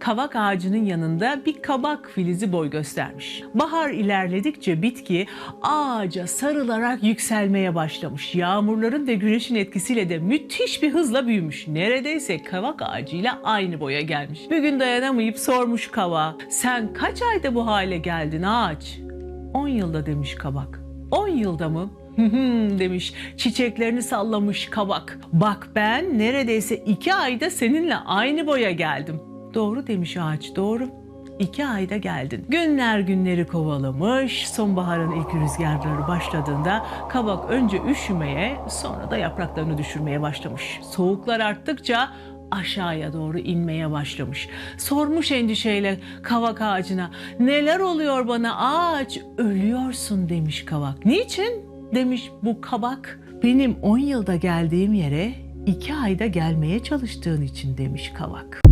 Kavak ağacının yanında bir kabak filizi boy göstermiş. Bahar ilerledikçe bitki ağaca sarılarak yükselmeye başlamış. Yağmurların ve güneşin etkisiyle de müthiş bir hızla büyümüş. Neredeyse kavak ağacıyla aynı boya gelmiş. Bir gün dayanamayıp sormuş kava, sen kaç ayda bu hale geldin ağaç? 10 yılda demiş kabak. 10 yılda mı? Demiş çiçeklerini sallamış kabak. Bak ben neredeyse iki ayda seninle aynı boya geldim. Doğru demiş ağaç doğru. İki ayda geldin. Günler günleri kovalamış. Sonbaharın ilk rüzgarları başladığında kabak önce üşümeye sonra da yapraklarını düşürmeye başlamış. Soğuklar arttıkça aşağıya doğru inmeye başlamış. Sormuş endişeyle kavak ağacına neler oluyor bana ağaç ölüyorsun demiş kavak. Niçin demiş bu kabak benim 10 yılda geldiğim yere 2 ayda gelmeye çalıştığın için demiş kavak.